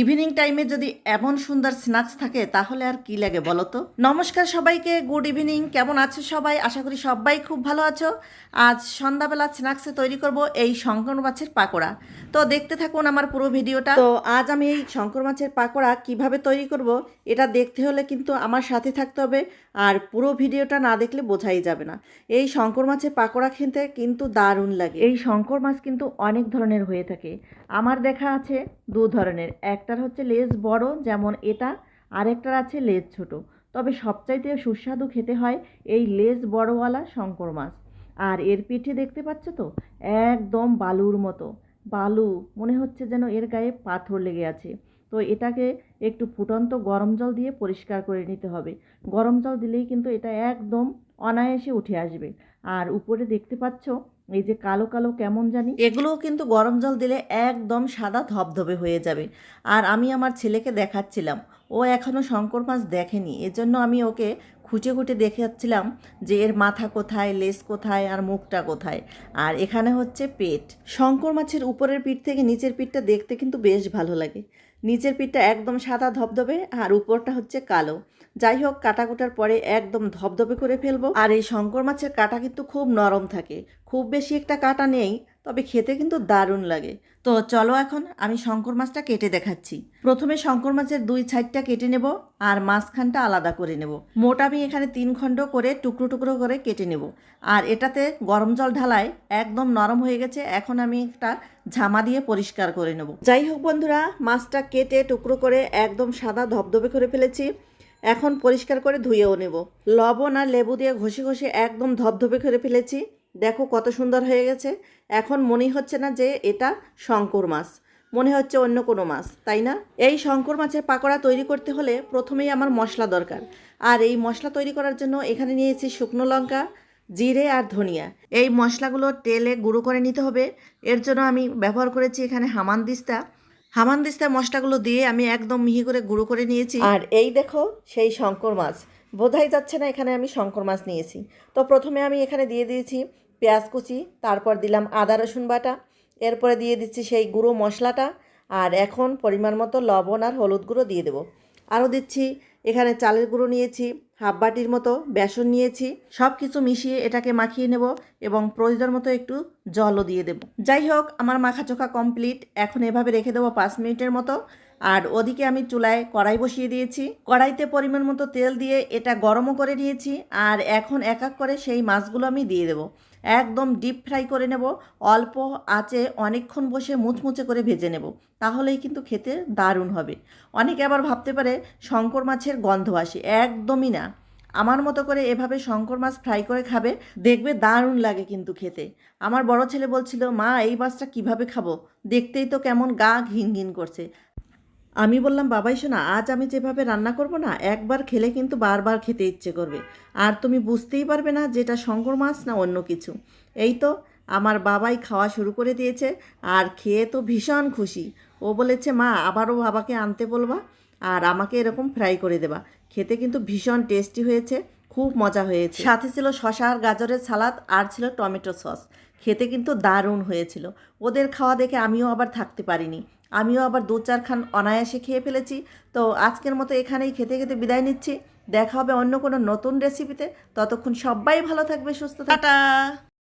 Evening টাইমে যদি এমন সুন্দর স্ন্যাক্স থাকে, তাহলে আর কি লাগে বলো তো নমস্কার সবাইকে গুড ইভিনিং কেমন আছো সবাই? আশা করি সবাই খুব ভালো আছো। আজ সন্ধ্যাবেলা স্ন্যাক্সে তৈরি করব এই শঙ্কর মাছের পাকোড়া। তো দেখতে থাকুন আমার পুরো ভিডিওটা। তো আজ আমি এই শঙ্কর মাছের পাকোড়া কীভাবে তৈরি করব, এটা দেখতে হলে কিন্তু আমার সাথে থাকতে হবে। আর পুরো ভিডিওটা না দেখলে বোঝাই যাবে না। এই শঙ্কর মাছের পাকোড়া খেতে কিন্তু দারুণ লাগে। এই শঙ্কর মাছ কিন্তু অনেক ধরনের হয়ে থাকে। আমার দেখা আছে দু ধরনের। একটার হচ্ছে লেজ বড়, যেমন এটা আর একটার আছে লেজ ছোট। তবে সবচাইতে সুস্বাদু খেতে হয় এই লেজ বড়ওয়ালা শঙ্কর মাছ। আর এর পিঠে দেখতে পাচ্ছ তো? একদম বালুর মতো। বালু, মনে হচ্ছে যেন এর গায়ে পাথর লেগে আছে। তো এটাকে একটু ফুটন্ত গরম জল দিয়ে পরিষ্কার করে নিতে হবে। গরম জল দিলেই কিন্তু এটা একদম অনায়াসে উঠে আসবে। আর উপরে দেখতে পাচ্ছ এই যে কালো কালো কেমন জানি? এগুলোও কিন্তু গরম জল দিলে একদম সাদা ধবধবে হয়ে যাবে। আর আমি আমার ছেলেকে দেখাচ্ছিলাম। ও এখনও শঙ্কর মাছ দেখেনি। এজন্য আমি ওকে খুঁটে খুঁটে দেখাচ্ছিলাম যে এর মাথা কোথায় লেস কোথায় আর মুখটা কোথায়। আর এখানে হচ্ছে পেট। শঙ্কর মাছের উপরের পিঠ থেকে নিচের পিঠটা দেখতে কিন্তু বেশ ভালো লাগে। নিচের পিঠটা একদম সাদা ধবধবে আর উপরটা হচ্ছে কালো। যাই হোক কাটা কুটার পরে একদম ধবধবে করে ফেলব। আর এই শঙ্কর মাছের কাটা কিন্তু খুব নরম থাকে। খুব বেশি একটা কাটা নেই, তবে খেতে কিন্তু দারুণ লাগে। তো চলো এখন আমি শঙ্কর মাছটা কেটে দেখাচ্ছি। প্রথমে শঙ্কর মাছের দুই সাইডটা কেটে নেব আর মাঝখানটা আলাদা করে নেব। মোট আমি এখানে তিন খণ্ড করে টুকরো টুকরো করে কেটে নেব। আর এটাতে গরম জল ঢালায় একদম নরম হয়ে গেছে, এখন আমি একটা ঝামা দিয়ে পরিষ্কার করে নেব। যাই হোক বন্ধুরা, মাছটা কেটে টুকরো করে একদম সাদা ধবধবে করে ফেলেছি। এখন পরিষ্কার করে ধুয়েও নেব। লবণ আর লেবু দিয়ে ঘষে ঘষে একদম ধপধপে করে ফেলেছি। দেখো কত সুন্দর হয়ে গেছে। এখন মনেই হচ্ছে না যে এটা শঙ্কর মাছ। মনে হচ্ছে অন্য কোনো মাছ, তাই না? এই শঙ্কর মাছের পাকোড়া তৈরি করতে হলে প্রথমেই আমার মশলা দরকার। আর এই মশলা তৈরি করার জন্য এখানে নিয়েছি শুকনো লঙ্কা, জিরে আর ধনিয়া। এই মশলাগুলো তেলে গুঁড়ো করে নিতে হবে। এর জন্য আমি ব্যবহার করেছি এখানে হামানদিস্তা। হামানদিস্তা মশলাগুলো দিয়ে আমি একদম মিহি করে গুঁড়ো করে নিয়েছি। আর এই দেখো, সেই শঙ্কর মাছ। বোধাই যাচ্ছে না এখানে আমি শঙ্কর মাছ নিয়েছি। তো প্রথমে আমি এখানে দিয়ে দিয়েছি পেঁয়াজ কুচি, তারপর দিলাম আদা, রসুন বাটা, এরপরে দিয়ে দিচ্ছি সেই গুঁড়ো মশলাটা, আর এখন পরিমাণ মতো লবণ আর হলুদ গুঁড়ো দিয়ে দেবো। আরও দিচ্ছি এখানে চালের গুঁড়ো নিয়েছি, হাফ বাটির মতো বেসন নিয়েছি সব কিছু মিশিয়ে এটাকে মাখিয়ে নেব এবং প্রয়োজন মতো একটু জলও দিয়ে দেব। যাই হোক, আমার মাখা চোখা কমপ্লিট। এখন এভাবে রেখে দেবো পাঁচ মিনিটের মতো। আর ওদিকে আমি চুলায় কড়াই বসিয়ে দিয়েছি। কড়াইতে পরিমাণ মতো তেল দিয়ে এটা গরমও করে নিয়েছি। আর এখন এক এক করে সেই মাছগুলো আমি দিয়ে দেবো। একদম ডিপ ফ্রাই করে নেব, অল্প আঁচে অনেকক্ষণ বসে মুচমুচে করে ভেজে নেব, তাহলেই কিন্তু খেতে দারুণ হবে। অনেকে আবার ভাবতে পারে শঙ্কর মাছের গন্ধ আসে, একদমই না। আমার মতো করে এভাবে শঙ্কর মাছ ফ্রাই করে খাবে, দেখবে দারুণ লাগে কিন্তু খেতে। আমার বড় ছেলে বলছিল, মা, এই মাছটা কীভাবে খাব? দেখতেই তো কেমন গা ঘিন ঘিন করছে। আমি বললাম, বাবাই, শোনা, আজ আমি যেভাবে রান্না করব না, একবার খেলে কিন্তু বারবার খেতে ইচ্ছে করবে। আর তুমি বুঝতেই পারবে না যেটা শঙ্কর মাছ না অন্য কিছু। এই তো আমার বাবাই খাওয়া শুরু করে দিয়েছে, আর খেয়ে তো ভীষণ খুশি। ও বলেছে, মা, আবারও বাবাকে আনতে বলবা আর আমাকে এরকম ফ্রাই করে দেবা। খেতে কিন্তু ভীষণ টেস্টি হয়েছে, খুব মজা হয়েছে। সাথে ছিল শশা আর গাজরের সালাদ আর ছিল টমেটো সস। খেতে কিন্তু দারুণ হয়েছিল। ওদের খাওয়া দেখে আমিও আবার থাকতে পারিনি। আমিও আবার দু চারখান অনায়াসে খেয়ে ফেলেছি। তো আজকের মতো এখানেই খেতে খেতে বিদায় নিচ্ছি। দেখা হবে অন্য কোনো নতুন রেসিপিতে ততক্ষণ সবাই ভালো থাকবে, সুস্থ টাটা!